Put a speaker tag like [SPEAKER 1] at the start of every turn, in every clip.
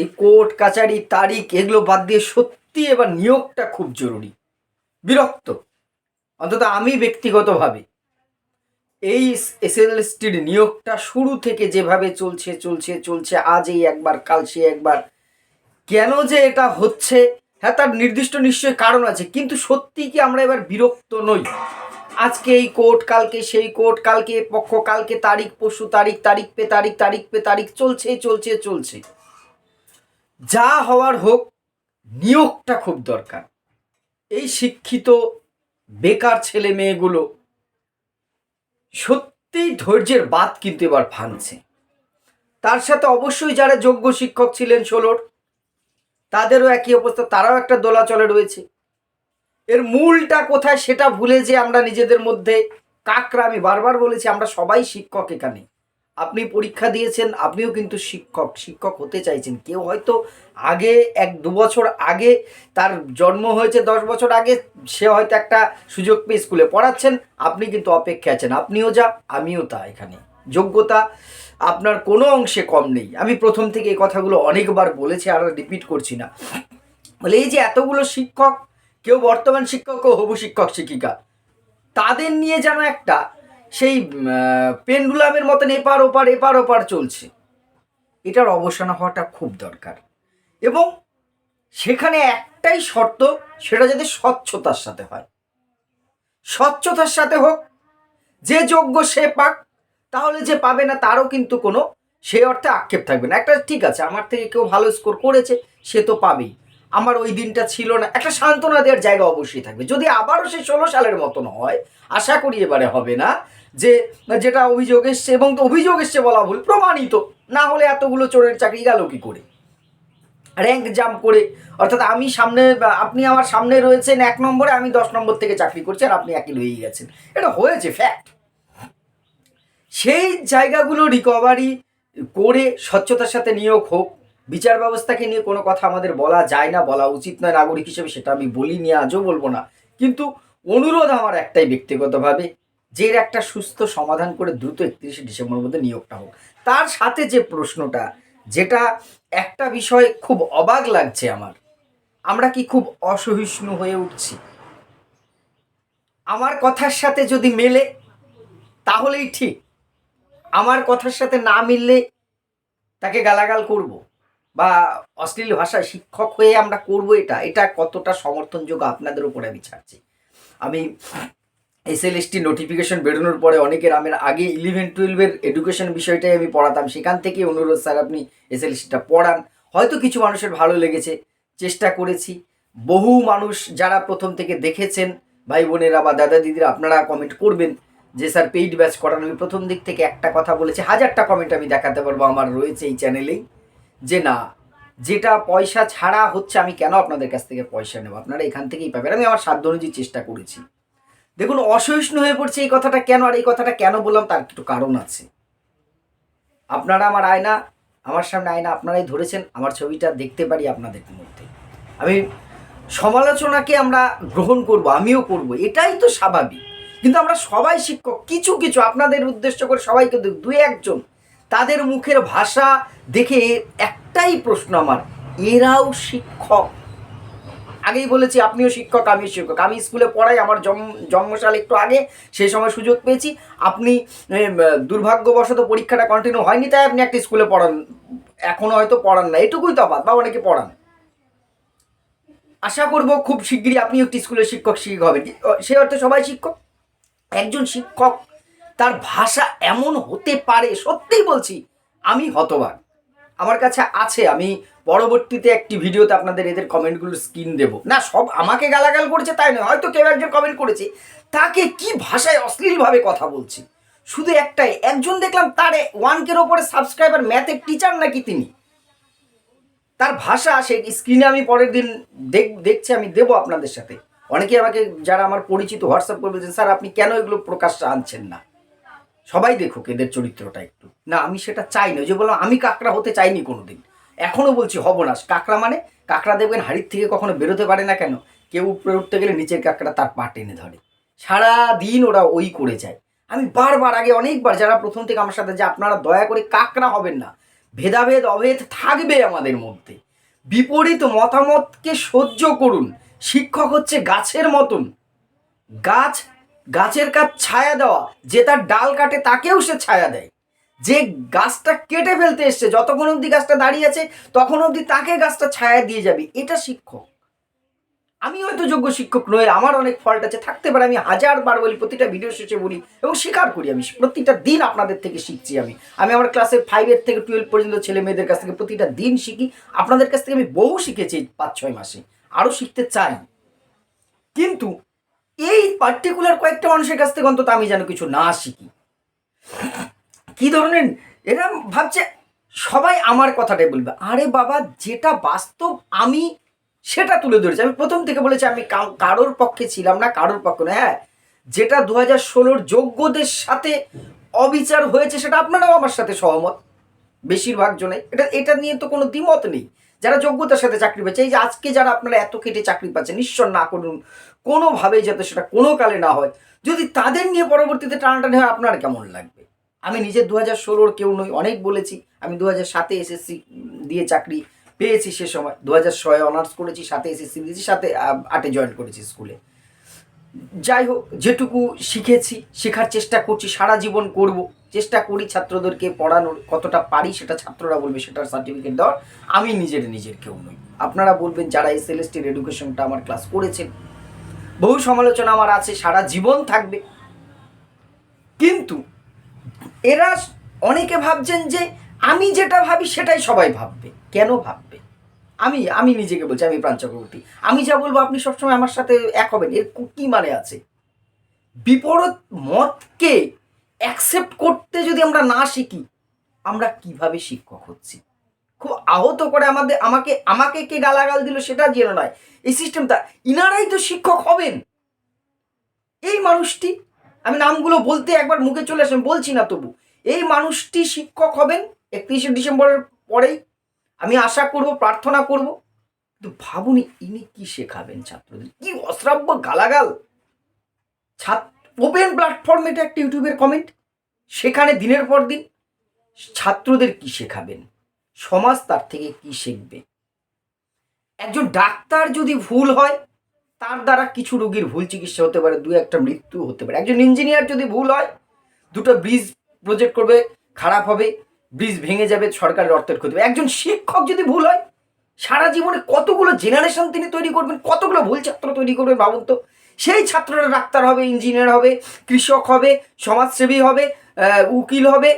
[SPEAKER 1] এই কোর্ট, কাচারি, তারিখ এগুলো বাদ দিয়ে সত্যি এবার নিয়োগটা খুব জরুরি। বিরক্ত। অন্তত আমি ব্যক্তিগতভাবে এই এসএলএসটির নিয়োগটা শুরু থেকে যেভাবে চলছে চলছে চলছে আজ এই একবার, কাল সে একবার, কেন যে এটা হচ্ছে হ্যাঁ তার নির্দিষ্ট নিশ্চয়ই কারণ আছে, কিন্তু সত্যি কি আমরা এবার বিরক্ত নই? আজকে এই কোর্ট, কালকে সেই কোর্ট, কালকে পক্ষ, কালকে তারিখ, পরশু তারিখ তারিখ পে তারিখ তারিখ পে তারিখ চলছে চলছে চলছে যা হওয়ার হোক, নিয়োগটা খুব দরকার। এই শিক্ষিত, বেকার ছেলে মেয়েগুলো সত্যিই ধৈর্যের বাদ কিন্তু এবার ভাঙছে। তার সাথে অবশ্যই যারা যোগ্য শিক্ষক ছিলেন ষোলোর, তাদেরও একই অবস্থা, তারাও একটা দোলাচলে রয়েছে। এর মূলটা কোথায় সেটা ভুলে যে আমরা নিজেদের মধ্যে কাকরা আমি বারবার বলেছি, আমরা সবাই শিক্ষক এখানে। আপনি পরীক্ষা দিয়েছেন, আপনিও কিন্তু শিক্ষক শিক্ষক হতে চাইছেন। কেউ হয়তো আগে এক দু বছর আগে তার জন্ম হয়েছে, দশ বছর আগে সে হয়তো একটা সুযোগ পেয়ে স্কুলে পড়াচ্ছেন, আপনি কিন্তু অপেক্ষা আছেন। আপনিও যা, আমিও তা এখানে। যোগ্যতা আপনার কোনো অংশে কম নেই। আমি প্রথম থেকে এই কথাগুলো অনেকবার বলেছি, আর রিপিট করছি না। বলে এই যে এতগুলো শিক্ষক, কেউ বর্তমান শিক্ষক ও হবু শিক্ষক শিক্ষিকা, তাদের নিয়ে যেন একটা সেই পেন্ডুলামের মতন এপার ওপার এপার ওপার চলছে। এটার অবসান হওয়াটা খুব দরকার। এবং সেখানে একটাই শর্ত, সেটা যাতে স্বচ্ছতার সাথে হয়। স্বচ্ছতার সাথে হোক, যে যোগ্য সে পাক, তাহলে যে পাবে না তারও কিন্তু কোনো, সে অর্থে আক্ষেপ থাকবে না। একটা ঠিক আছে, আমার থেকে কেউ ভালো স্কোর করেছে, সে তো পাবেই। আমার ওই দিনটা ছিল না। একটা সান্ত্বনা দেওয়ার জায়গা অবশ্যই থাকবে। যদি আবারও সে ষোলো সালের মতন হয়, আশা করি এবারে হবে না যে, যেটা অভিযোগ এসছে এবং তো অভিযোগ এসছে বলা ভুল, প্রমাণিত। না হলে এতগুলো চোরের চাকরি গেল কি করে? র্যাঙ্ক জাম্প করে, অর্থাৎ আমি সামনে, আপনি আমার সামনে রয়েছেন এক নম্বরে, আমি দশ নম্বর থেকে চাকরি করছি আর আপনি একই রয়েই গেছেন। এটা হয়েছে ফ্যাক্ট সেই জায়গাগুলো রিকভারি করে, স্বচ্ছতার সাথে নিয়োগ হোক বিচার ব্যবস্থাকে নিয়ে কোনো কথা আমাদের বলা যায় না, বলা উচিত নয়। নাগরিক হিসেবে সেটা আমি বলিনি, আজও বলব না। কিন্তু অনুরোধ আমার একটাই ব্যক্তিগতভাবে, যে একটা সুস্থ সমাধান করে দ্রুত একত্রিশে ডিসেম্বরের মধ্যে নিয়োগটা হোক। তার সাথে যে প্রশ্নটা, যেটা একটা বিষয় খুব অবাক লাগছে আমার, আমরা কি খুব অসহিষ্ণু হয়ে উঠছি? আমার কথার সাথে যদি মেলে, তাহলেই ঠিক। আমার কথার সাথে না মিললে, তাকে গালাগাল করব। বা অশ্লীল ভাষায় শিক্ষক হয়ে আমরা করব এটা এটা কতটা সমর্থনযোগ্য আপনাদের উপরে আমি ছাড়ছি। আমি এসএলএসটি নোটিফিকেশন বেরোনোর পরে অনেকের আমের আগে ইলেভেন টুয়েলভের এডুকেশন বিষয়টাই আমি পড়াতাম, সেখান থেকে অনুরোধ স্যার আপনি এসএলএসটিটা পড়ান। হয়তো কিছু মানুষের ভালো লেগেছে, চেষ্টা করেছি। বহু মানুষ যারা প্রথম থেকে দেখেছেন, ভাই বোনেরা বা দাদা দিদিরা, আপনারা কমেন্ট করবেন যে স্যার পেইড ব্যাচ করানো। আমি প্রথম দিক থেকে একটা কথা বলেছি, হাজারটা কমেন্ট আমি দেখাতে পারব, আমার রয়েছে এই চ্যানেলেই যে না, যেটা পয়সা ছাড়া হচ্ছে, আমি কেন আপনাদের কাছ থেকে পয়সা নেব? আপনারা এখান থেকেই পাবেন। আমি আমার সাধ্য অনুযায়ী চেষ্টা করেছি। দেখুন, অসহিষ্ণু হয়ে পড়ছে এই কথাটা কেন? আর এই কথাটা কেন বললাম তার একটু কারণ আছে। আপনারা আমার আয়না, আমার সামনে আয়না, আপনারাই ধরেছেন, আমার ছবিটা দেখতে পারি আপনাদের মধ্যে। আমি সমালোচনাকে আমরা গ্রহণ করব, আমিও করব, এটাই তো স্বাভাবিক। কিন্তু আমরা সবাই শিক্ষক, কিছু কিছু, আপনাদের উদ্দেশ্য করে সবাই কিন্তু দু, একজন তাদের মুখের ভাষা দেখে একটাই প্রশ্ন আমার, এরাও শিক্ষক। আগেই বলেছি, আপনিও শিক্ষক, আমিও শিক্ষক। আমি স্কুলে পড়াই, আমার জন্ম, জন্মসাল একটু আগে, সেই সময় সুযোগ পেয়েছি। আপনি দুর্ভাগ্যবশত পরীক্ষাটা কন্টিনিউ হয়নি, তাই আপনি একটা স্কুলে পড়ান। এখনও হয়তো পড়ান না। এটুকুই তফাৎ বা অনেকে পড়ান। আশা করব খুব শিগগিরই আপনি একটি স্কুলের শিক্ষক শিক্ষক হবেন। সে অর্থে সবাই শিক্ষক। একজন শিক্ষক তার ভাষা এমন হতে পারে, সত্যিই বলছি, আমি হতবাক। আমার কাছে আছে, আমি পরবর্তীতে একটি ভিডিওতে আপনাদের এদের কমেন্টগুলোর স্ক্রিন দেব। না, সব আমাকে গালাগাল করেছে তাই নয়, হয়তো কেউ একজন কমেন্ট করেছে। তাকে কি ভাষায় অশ্লীলভাবে কথা বলছি? শুধু একটাই, একজন দেখলাম তার ওয়ানকের ওপরে সাবস্ক্রাইবার, ম্যাথের টিচার নাকি তিনি? তার ভাষা সেই স্ক্রিনে আমি পরের দিন দেখ, দেখছি, আমি দেবো আপনাদের সাথে। অনেকে আমাকে, যারা আমার পরিচিত, হোয়াটসঅ্যাপ করবে স্যার, আপনি কেন এগুলো প্রকাশ্যে আনছেন না? সবাই দেখুক এদের চরিত্রটা একটু। না, আমি সেটা চাই না। যে বললাম, আমি কাকড়া হতে চাইনি কোনো দিন এখনও বলছি, হব না। কাকড়া মানে? কাকড়া দেখবেন হাড়ির থেকে কখনো বেরোতে পারে না কেন? কেউ উপরে উঠতে গেলে নিচের কাকড়া তার পা টেনে ধরে। সারা দিন ওরা ওই করে যায়। আমি বারবার, আগে অনেকবার, যারা প্রথম থেকে আমার সাথে যে আপনারা দয়া করে কাকড়া হবেন না। ভেদাভেদ, অভেদ থাকবে আমাদের মধ্যে। বিপরীত মতামতকে সহ্য করুন। শিক্ষক হচ্ছে গাছের মতন। গাছ গাছের কাজ ছায়া দেওয়া, যে তার ডাল কাটে তাকেও সে ছায়া দেয়। যে গাছটা কেটে ফেলতে এসছে, যতক্ষণ অবধি গাছটা দাঁড়িয়ে আছে, তখন অবধি তাকে গাছটা ছায়া দিয়ে যাবে। এটা শিক্ষক। আমি হয়তো যোগ্য শিক্ষক নই, আমার অনেক ফল্ট আছে। থাকতে পারে, আমি হাজার বার বলি, প্রতিটা ভিডিও শেষে বলি এবং স্বীকার করি আমি। প্রতিটা দিন আপনাদের থেকে শিখছি আমি। আমি আমার ক্লাসের ফাইভের থেকে টুয়েলভ পর্যন্ত ছেলে মেয়েদের কাছ থেকে প্রতিটা দিন শিখি। আপনাদের কাছ থেকে আমি বহু শিখেছি পাঁচ ছয় মাসে। আরও শিখতে চাই। কিন্তু এই পার্টিকুলার কয়েকটা মানুষের কাছ থেকে অন্তত আমি যেন কিছু না শিখি। কি ধরনের? এরা ভাবছে, সবাই আমার কথাটাই বলবে। আরে বাবা, যেটা বাস্তব আমি সেটা তুলে ধরেছি। আমি প্রথম থেকে বলেছি, আমি কারোর পক্ষে ছিলাম না, কারোর পক্ষে না হ্যাঁ? যেটা দু হাজার ষোলোর যোগ্যদের সাথে অবিচার হয়েছে, সেটা আপনারাও আমার সাথে সহমত। বেশিরভাগ জনে। এটা এটা নিয়ে তো কোনো দ্বিমত নেই। যারা যোগ্যতার সাথে চাকরি পাচ্ছে এই যে আজকে যারা আপনারা এত কেটে চাকরি পাচ্ছেন, ঈশ্বর না করুন কোনোভাবেই যাতে সেটা কোনো কালে না হয়। যদি তাদের নিয়ে পরবর্তীতে টানাটানি হয়, আপনার কেমন লাগবে? আমি নিজে দু হাজার ষোলোর কেউ নই, অনেক বলেছি। আমি দু হাজার সাতে এসএসসি দিয়ে চাকরি পেয়েছি সে সময়। দু হাজার ছয়ে অনার্স করেছি সাথে এসএসসি দিয়েছি সাথে আটে জয়েন করেছি স্কুলে। যাই হোক, যেটুকু শিখেছি, শেখার চেষ্টা করছি, সারা জীবন করব। চেষ্টা করি ছাত্রদেরকে পড়ানোর, কতটা পারি সেটা ছাত্ররা বলবে, সেটার সার্টিফিকেট দেওয়ার। আমি নিজের নিজের কেউ নই। আপনারা বলবেন, যারা এই সেলেস্টির এডুকেশনটা আমার ক্লাস করেছেন বহু সমালোচনা আমার আছে, সারা জীবন থাকবে। কিন্তু এরা অনেকে ভাবছেন যে আমি যেটা ভাবি সেটাই সবাই ভাববে। কেন ভাববে? আমি আমি নিজেকে বলছি, আমি প্রাণ চক্রবর্তী। আমি যা বলব আপনি সবসময় আমার সাথে এক হবেন, এর কু- মানে আছে? বিপরীত মতকে অ্যাকসেপ্ট করতে যদি আমরা না শিখি, আমরা কীভাবে শিক্ষক হচ্ছি? খুব আহত করে আমাদের, আমাকে আমাকে কে গালাগাল দিল সেটা জেনে নয়। এই সিস্টেমটা ইনারাই তো শিক্ষক হবেন। এই মানুষটি, আমি নামগুলো বলতে একবার মুখে চলে আসেন, বলছি না তবু। এই মানুষটি শিক্ষক হবেন, একত্রিশে ডিসেম্বরের পরেই। আমি আশা করব, প্রার্থনা করব। কিন্তু ভাবুনি, ইনি কি শেখাবেন ছাত্রদের? কি অশ্রাব্য গালাগাল? ছাত্র ওপেন প্ল্যাটফর্ম এটা একটা ইউটিউবের কমেন্ট সেখানে দিনের পর দিন, ছাত্রদের কি শেখাবেন? সমাজ তার থেকে কি শিখবে? একজন ডাক্তার যদি ভুল হয়, তার দ্বারা কিছু রোগীর ভুল চিকিৎসা হতে পারে, দু একটা মৃত্যু হতে পারে। একজন ইঞ্জিনিয়ার যদি ভুল হয়, দুটো ব্রিজ প্রজেক্ট করবে, খারাপ হবে ব্রিজ ভেঙে যাবে, সরকারের অর্থের ক্ষতি হবে। একজন শিক্ষক যদি ভুল হয়, সারা জীবনে কতগুলো জেনারেশন তিনি তৈরি করবেন, কতগুলো ভুল ছাত্র তৈরি করবেন ভাবুন তো? সেই ছাত্ররা ডাক্তার হবে ইঞ্জিনিয়ার হবে, কৃষক হবে, সমাজসেবী হবে উকিল হবে,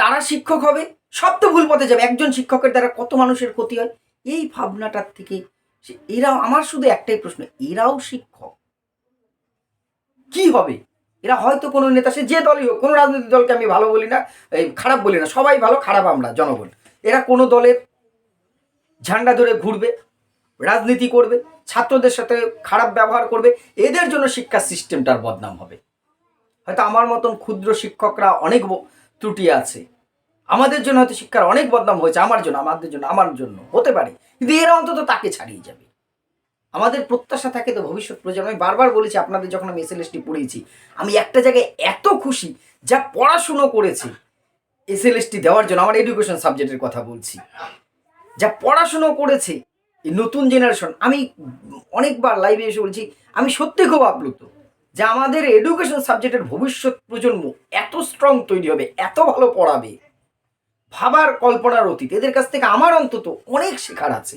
[SPEAKER 1] তারা শিক্ষক হবে সব তো ভুল পথে যাবে। একজন শিক্ষকের দ্বারা কত মানুষের ক্ষতি হয়? এই ভাবনাটার থেকে এরাও আমার শুধু একটাই প্রশ্ন, এরাও শিক্ষক। কি হবে? এরা হয়তো কোনো নেতা, সে যে দলই হোক, কোনো রাজনৈতিক দলকে আমি ভালো বলি না, এই খারাপ বলি না। সবাই ভালো, খারাপ আমরা, জনগণ। এরা কোনো দলের ঝান্ডা ধরে ঘুরবে, রাজনীতি করবে, ছাত্রদের সাথে খারাপ ব্যবহার করবে, এদের জন্য শিক্ষা সিস্টেমটার বদনাম হবে। হয়তো আমার মতন ক্ষুদ্র শিক্ষকরা অনেক ত্রুটি আছে। আমাদের জন্য হয়তো শিক্ষার অনেক বদনাম হয়েছে, আমার জন্য, আমাদের জন্য, আমার জন্য, হতে পারে। কিন্তু এরা অন্তত তাকে ছাড়িয়ে যাবে। আমাদের প্রত্যাশা থাকে তো ভবিষ্যৎ প্রজন্ম। আমি বারবার বলেছি, আপনাদের যখন আমি এসএলএসটি পড়িয়েছি, আমি একটা জায়গায় এত খুশি যা পড়াশুনো করেছি। এসএলএসটি দেওয়ার জন্য আমার এডুকেশন সাবজেক্টের কথা বলছি। যা পড়াশুনো করেছে এই নতুন জেনারেশন আমি অনেকবার লাইভে এসে বলছি, আমি সত্যি খুব আপ্লুত যে আমাদের এডুকেশন সাবজেক্টের ভবিষ্যৎ প্রজন্ম এত স্ট্রং তৈরি হবে, এত ভালো পড়াবে। ভাবার কল্পনার অতীত। এদের কাছ থেকে আমার অন্তত অনেক শেখার আছে।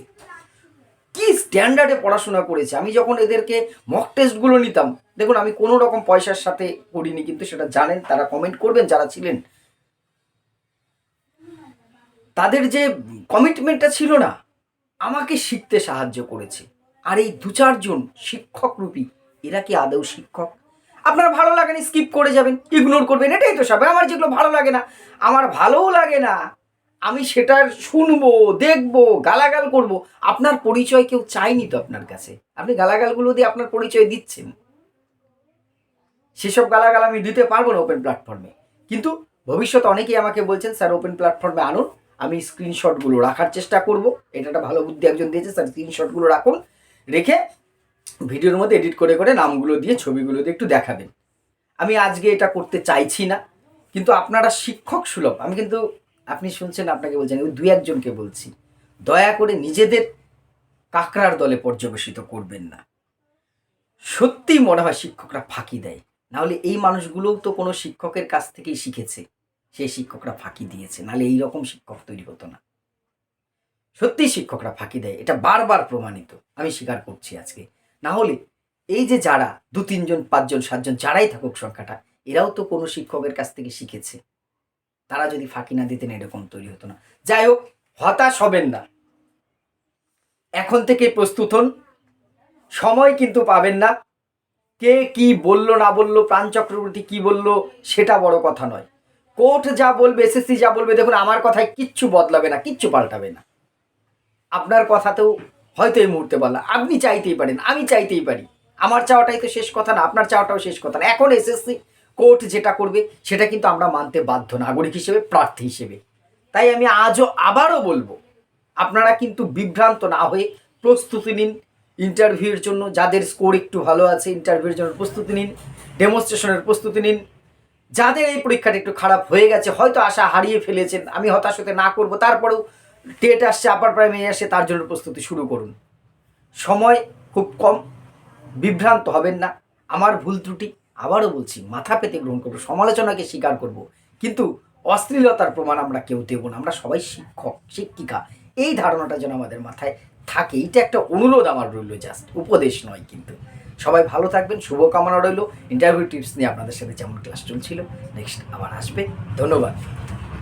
[SPEAKER 1] কি স্ট্যান্ডার্ডে পড়াশোনা করেছে? আমি যখন এদেরকে মক টেস্টগুলো নিতাম, দেখুন, আমি কোনো রকম পয়সার সাথে করিনি, কিন্তু সেটা জানেন, তারা কমেন্ট করবেন, যারা ছিলেন। তাদের যে কমিটমেন্টটা ছিল না, আমাকে শিখতে সাহায্য করেছে। আর এই দু চারজন শিক্ষক রূপী, এরা কি আদৌ শিক্ষক? আপনার ভালো লাগে না স্কিপ করে যাবেন ইগনোর করবেন, এটাই তো সব। আমার যেগুলো ভালো লাগে না, আমার ভালোও লাগে না। আমি সেটার শুনব, দেখব, গালাগাল করব। আপনার পরিচয় কেউ চায়নি তো আপনার কাছে? আপনি গালাগালগুলো দিয়ে আপনার পরিচয় দিচ্ছেন। সেসব গালাগাল আমি দিতে পারব না ওপেন প্ল্যাটফর্মে কিন্তু ভবিষ্যতে অনেকেই আমাকে বলছেন, স্যার ওপেন প্ল্যাটফর্মে আনুন। আমি স্ক্রিনশটগুলো রাখার চেষ্টা করব। এটা একটা ভালো বুদ্ধি একজন দিয়েছে, স্যার স্ক্রিনশটগুলো রাখুন। রেখে ভিডিওর মধ্যে এডিট করে করে নামগুলো দিয়ে ছবিগুলো দিয়ে একটু দেখাবেন। আমি আজকে এটা করতে চাইছি না, কিন্তু আপনারা শিক্ষক সুলভ, আমি কিন্তু আপনি শুনছেন, আপনাকে বলছেন আমি দুই একজনকে বলছি, দয়া করে নিজেদের কাকড়ার দলে পর্যবেসিত করবেন না। সত্যিই মনে হয় শিক্ষকরা ফাঁকি দেয় নাহলে এই মানুষগুলোও তো কোনো শিক্ষকের কাছ থেকেই শিখেছে, সেই শিক্ষকরা ফাঁকি দিয়েছে নাহলে এই রকম শিক্ষক তৈরি হতো না। সত্যিই শিক্ষকরা ফাঁকি দেয়, এটা বারবার প্রমাণিত, আমি স্বীকার করছি আজকে। না হলে এই যে যারা দু, তিনজন, পাঁচজন, সাতজন যারাই থাকুক সংখ্যাটা, এরাও তো কোনো শিক্ষকের কাছ থেকে শিখেছে। তারা যদি ফাঁকি না দিতেন এরকম তৈরি হতো না। যাই হোক, হতাশ হবেন না। এখন থেকে প্রস্তুত হন। সময় কিন্তু পাবেন না। কে কি বলল, না বলল, প্রাণ চক্রবর্তী কি বলল, সেটা বড় কথা নয়। কোর্ট যা বলবে, এসএসসি যা বলবে, দেখুন, আমার কথায় কিচ্ছু বদলাবে না, কিচ্ছু পাল্টাবে না। আপনার কথাতেও হয়তো এই মুহূর্তে বলা আপনি চাইতেই পারেন, আমি চাইতেই পারি। আমার চাওয়াটাই তো শেষ কথা না, আপনার চাওয়াটাও শেষ কথা না। এখন এসএসসি কোর্ট যেটা করবে, সেটা কিন্তু আমরা মানতে বাধ্য নাগরিক হিসেবে, প্রার্থী হিসেবে। তাই আমি আজও আবারও বলব, আপনারা কিন্তু বিভ্রান্ত না হয়ে প্রস্তুতি নিন ইন্টারভিউয়ের জন্য, যাদের স্কোর একটু ভালো আছে ইন্টারভিউর জন্য প্রস্তুতি নিন, ডেমনস্ট্রেশনের প্রস্তুতি নিন। যাদের এই পরীক্ষাটা একটু খারাপ হয়ে গেছে, হয়তো আশা হারিয়ে ফেলেছেন, আমি হতাশ হতে না করব, তারপরেও টেট আসছে আপার প্রাইমারি আসছে, তার জন্য প্রস্তুতি শুরু করুন। সময় খুব কম, বিভ্রান্ত হবেন না। আমার ভুল ত্রুটি, আবারও বলছি, মাথা পেতে গ্রহণ করব, সমালোচনাকে স্বীকার করব। কিন্তু অশ্লীলতার প্রমাণ আমরা কেউ দেব না, আমরা সবাই শিক্ষক, শিক্ষিকা। এই ধারণাটা যেন আমাদের মাথায় থাকে এটা একটা অনুরোধ আমার রইল জাস্ট উপদেশ নয় কিন্তু। সবাই ভালো থাকবেন, শুভকামনা রইল। ইন্টারভিউ টিপস নিয়ে আপনাদের সাথে যেমন ক্লাস চলছিল নেক্সট আবার আসবে। ধন্যবাদ।